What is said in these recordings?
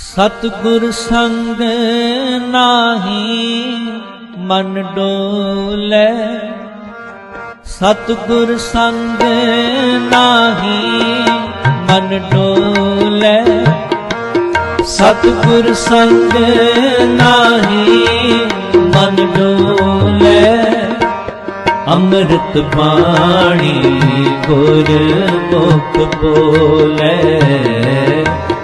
ਸਤਿਗੁਰ ਸੰਗ ਨਾਹੀ ਮਨ ਡੋਲੇ। ਸਤਿਗੁਰ ਸੰਗ ਨਾਹੀ ਮਨ ਡੋਲੇ। ਸਤਿਗੁਰ ਸੰਗ ਨਾਹੀ ਮਨ ਡੋਲੇ। ਅੰਮ੍ਰਿਤ ਬਾਣੀ ਗੁਰ ਮੁਖ ਬੋਲੇ।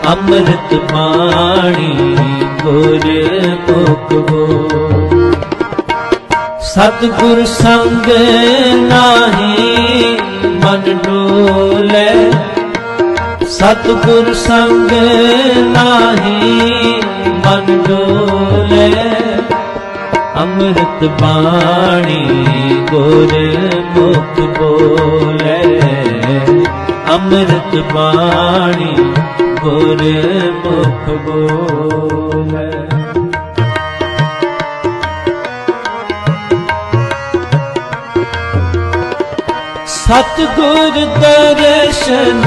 ਅੰਮ੍ਰਿਤ ਬਾਣੀ ਗੁਰ ਮੁਖ ਬੋਲੇ ਸਤਿਗੁਰ ਸੰਗ ਨਾਹੀ ਮਨ ਡੋਲੇ। ਸਤਿਗੁਰ ਸੰਗ ਨਾਹੀ ਮਨ ਡੋਲੇ। ਅੰਮ੍ਰਿਤ ਬਾਣੀ ਗੁਰ ਮੁਖ ਬੋਲੇ। ਅੰਮ੍ਰਿਤ ਬਾਣੀ ਗੁਰ ਮੁਖ ਬੋਲੇ। ਸਤਿਗੁਰ ਦਰਸ਼ਨ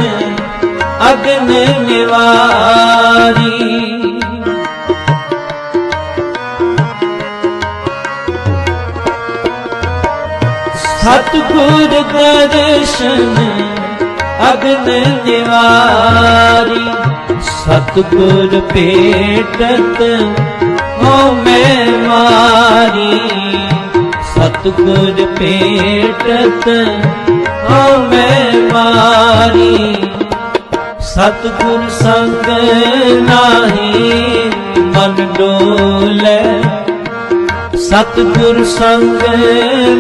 ਅਗਨ ਨਿਵਾਰੀ। ਸਤਿਗੁਰ ਦਰਸ਼ਨ ਅਗਨ ਨਿਵਾਰੀ ਸਤਿਗੁਰ ਭੇਟਤ ਹੋ ਮੈਂ ਮਾਰੀ। ਸਤਿਗੁਰ ਭੇਟਤ ਹੋ ਮੈਂ ਮਾਰੀ। ਸਤਿਗੁਰ ਸੰਗ ਨਾਹੀ ਮਨ ਡੋਲੇ। ਸਤਿਗੁਰ ਸੰਗ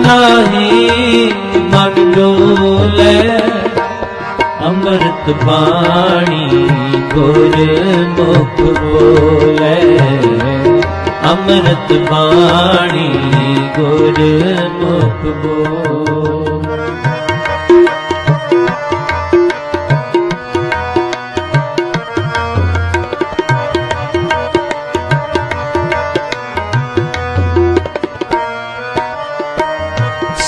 ਨਾਹੀ ਮਨ ਡੋਲੇ। ਅੰਮ੍ਰਿਤ ਬਾਣੀ ਗੁਰ ਮੁਖ ਬੋਲੇ। ਅੰਮ੍ਰਿਤ ਬਾਣੀ ਗੁਰ ਮੁਖ ਬੋਲੇ।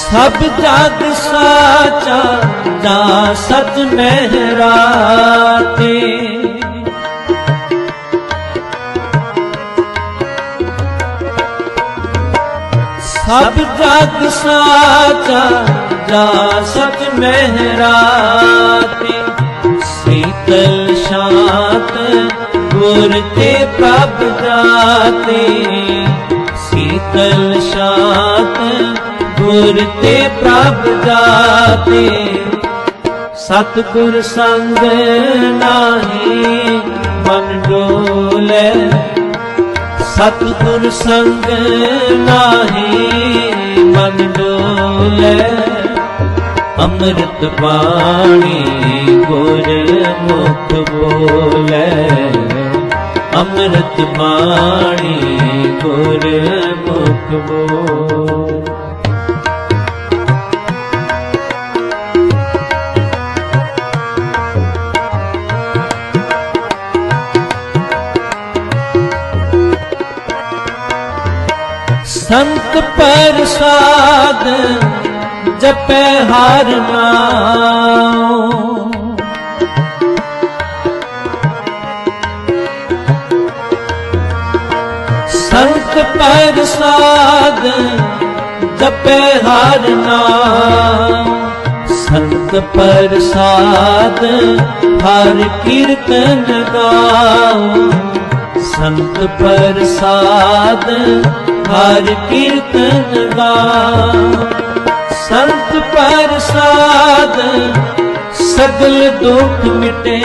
ਸਭ ਜਗ ਸਾਚਾ ਜਾ ਸਤ ਮਹਿਰਾਤੇ ਸਭ ਜਗ ਸਾਚਾ ਜਾ ਸਤ ਮਹਿਰਾਤੇ ਸੀਤਲ ਸ਼ਾਂਤ ਗੁਰ ਤੇ ਪ੍ਰਭ ਜਾਤੇ ਸੀਤਲ ਸ਼ਾਂਤ ਗੁਰ ਤੇ ਪ੍ਰਭ ਜਾਤੇ, ਸਤਿਗੁਰ ਸੰਗ ਨਾਹੀ ਮਨ ਡੋਲੇ। ਸਤਿਗੁਰ ਸੰਗ ਨਾਹੀ ਮਨ ਡੋਲੇ। ਅੰਮ੍ਰਿਤ ਬਾਣੀ ਗੁਰ ਮੁਖ ਬੋਲੇ। ਅੰਮ੍ਰਿਤ ਬਾਣੀ ਗੁਰ ਮੁਖ ਬੋਲੇ। ਸੰਤ ਪ੍ਰਸਾਦ ਜਪੈ ਹਰ ਨਾਮ ਸੰਤ ਪ੍ਰਸਾਦ ਜਪੈ ਹਰ ਨਾਮ ਸੰਤ ਪ੍ਰਸਾਦ ਹਰ ਕੀਰਤਨ ਗਾਉ। ਸੰਤ ਪ੍ਰਸਾਦ ਹਰ ਕੀਰਤਨ ਗਾ ਸੰਤ ਪ੍ਰਸਾਦ, ਸਗਲ ਦੁੱਖ ਮਿਟੇ।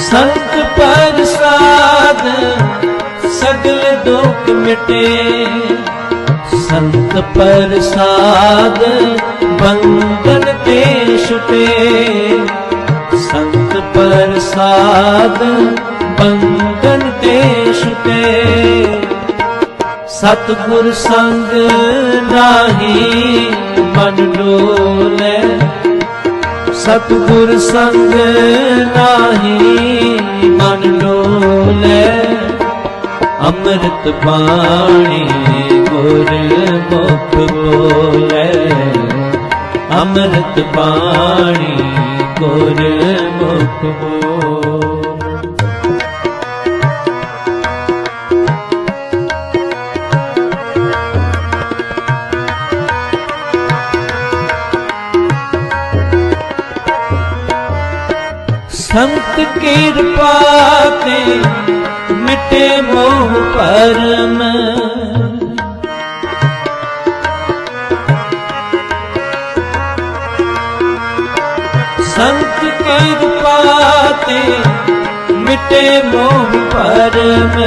ਸੰਤ ਪ੍ਰਸਾਦ, ਸਗਲ ਦੁੱਖ ਮਿਟੇ। ਸੰਤ ਪ੍ਰਸਾਦ ਬੰਧਨ ਤੇ ਛੁਟੇ। ਸੰਤ ਪ੍ਰਸਾਦ ਬੰਧਨ ਤੇ ਛੁਟੇ। ਸਤਿਗੁਰ ਸੰਗ ਨਾਹੀ ਮਨ ਡੋਲੇ। ਸਤਿਗੁਰ ਸੰਗ ਨਾਹੀ ਮਨ ਡੋਲੇ। ਅੰਮ੍ਰਿਤ ਬਾਣੀ ਗੁਰ ਮੁਖ ਬੋਲੇ। ਅੰਮ੍ਰਿਤ ਬਾਣੀ ਗੁਰ ਮੁਖ ਬੋਲੇ। ਸੰਤ ਕਿਰਪਾ ਤੇ ਮਿਟੇ ਮੋਹ ਪਰਮ। ਸੰਤ ਕਿਰਪਾ ਤੇ ਮਿਟੇ ਮੋਹ ਪਰਮ।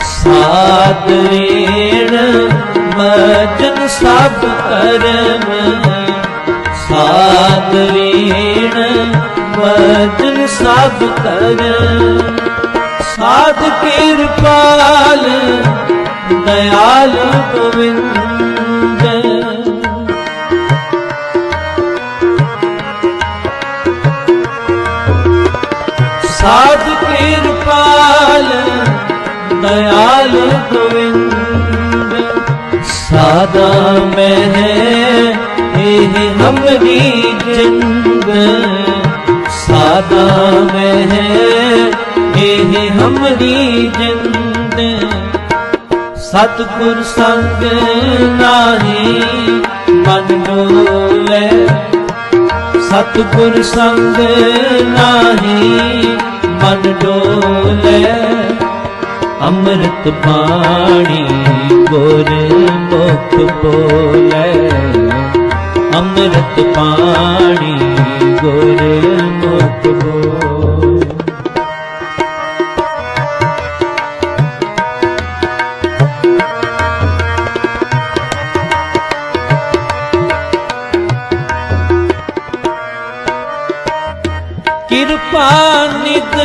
ਸਾਦਰੇਣ ਮਜਨ ਸਭ ਕਰਮ। ਸਾਦਰੇਣ ਮਜਨ ਸਭ ਕਰਮ ਸਾਧ ਕਿਰਪਾਲ, ਦਇਆਲ ਗੋਵਿੰਦ। ਸਾਧ ਕਿਰਪਾਲ, ਦਇਆਲ ਗੋਵਿੰਦ। ਸਾਦਾ ਮੈਂ ਹੈ ਇਹ ਹਮਰੀ ਜਿੰਦ सदा में है ये हमरी जिंद सतगुर संग नाही मन डोले सतगुर संग नाही मन डोले अमृत पाणी गुर मुख बोले अमृत पाणी गुर ਮੁਖ ਬੋਲੇ ਕਿਰਪਾ ਨਿਤ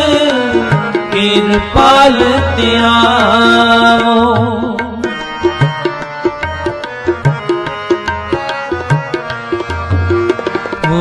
ਕਿਰਪਾਲ ਧਿਆਵੋ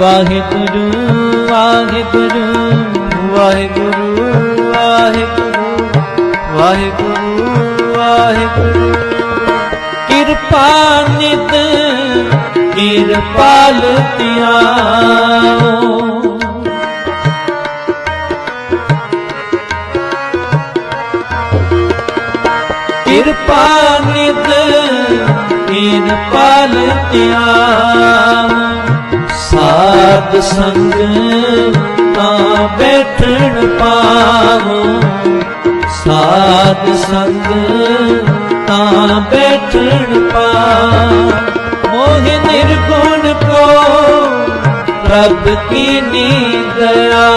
ਵਾਹਿਗੁਰੂ ਵਾਹਿਗੁਰੂ ਵਾਹਿਗੁਰੂ ਵਾਹਿਗੁਰੂ ਵਾਹਿਗੁਰੂ। ਵਾਹਿਗੁਰੂ ਕਿਰਪਾ ਨਿਤ ਕਿਰਪਾਲ ਧਿਆਓ ਕਿਰਪਾ ਨਿਤ ਕਿਰਪਾਲ ਧਿਆਨ ਸਾਧ ਸੰਗ ਤਾਂ ਬੈਠਣ ਪਾਵੋ। ਸਾਧ ਸੰਗ ਤਾਂ ਬੈਠਣ ਪਾਵੋ। ਮੋਹ ਨਿਰਗੁਣ ਕੋ ਪ੍ਰਭ ਕੀ ਨੀਦਇਆ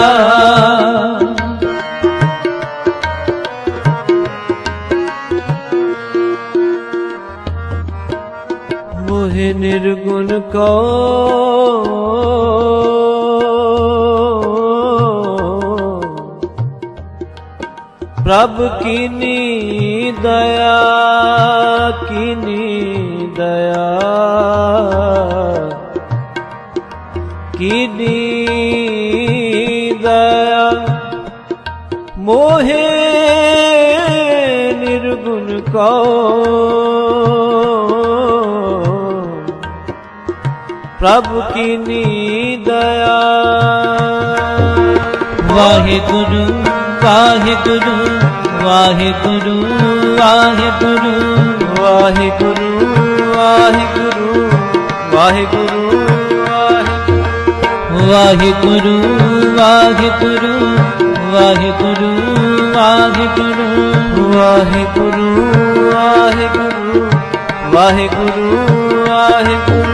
ਮੋਹਿ ਨਿਰਗੁਣ ਕੋ ਪ੍ਰਭ ਕੀਨੀ ਦਇਆ ਕੀਨੀ ਦਇਆ ਕੀਨੀ ਦਇਆ ਮੋਹੇ ਨਿਰਗੁਣ ਕੋ ਪ੍ਰਭ ਕੀਨੀ ਦਇਆ ਵਾਹਿਗੁਰੂ। ਵਾਹਿਗੁਰੂ ਵਾਹਿਗੁਰੂ ਵਾਹਿਗੁਰੂ ਵਾਹਿਗੁਰੂ ਵਾਹਿਗੁਰੂ ਵਾਹਿਗੁਰੂ ਵਾਹਿਗੁਰੂ ਵਾਹਿਗੁਰੂ ਵਾਹਿਗੁਰੂ ਵਾਹਿਗੁਰੂ ਵਾਹਿਗੁਰੂ ਵਾਹਿਗੁਰੂ ਵਾਹਿਗੁਰੂ ਵਾਹਿਗੁਰੂ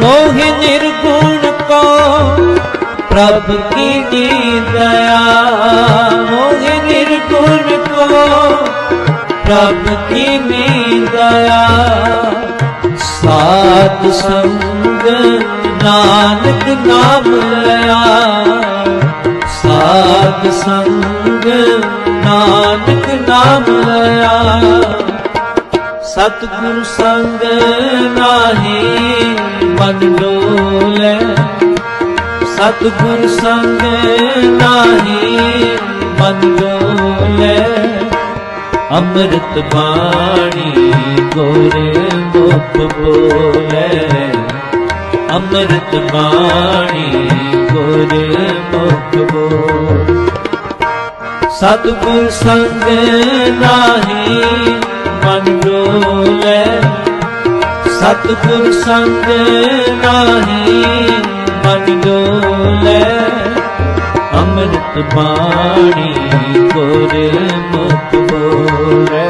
ਮੋਹ प्रभ की दी दया मुझे निर्गुण को प्रभ की नी दया सात संग नानक नाम लया सात संग ਨਾਨਕ ਨਾਮ ਲਿਆ ਸਤਿਗੁਰ ਸੰਗ ਨਾਹੀ ਮਨ ਡੋਲੇ ਸਤਿਗੁਰ ਸੰਗ ਨਾਹੀ ਮਨ ਡੋਲੇ ਅੰਮ੍ਰਿਤ ਬਾਣੀ ਗੋਰੇ ਮੁਖ ਬੋਲੇ। ਅੰਮ੍ਰਿਤ ਬਾਣੀ ਗੋਰੇ ਮੁਖ ਬੋਲੇ। ਸਤਿਗੁਰ ਸੰਗ ਨਾਹੀ ਮਨ ਡੋਲੇ ਸਤਿਗੁਰ ਸੰਗ ਨਾਹੀ ਮਨ ਡੋਲੇ ਅੰਮ੍ਰਿਤ ਬਾਣੀ ਗੁਰ ਮੁਖ ਬੋਲੇ।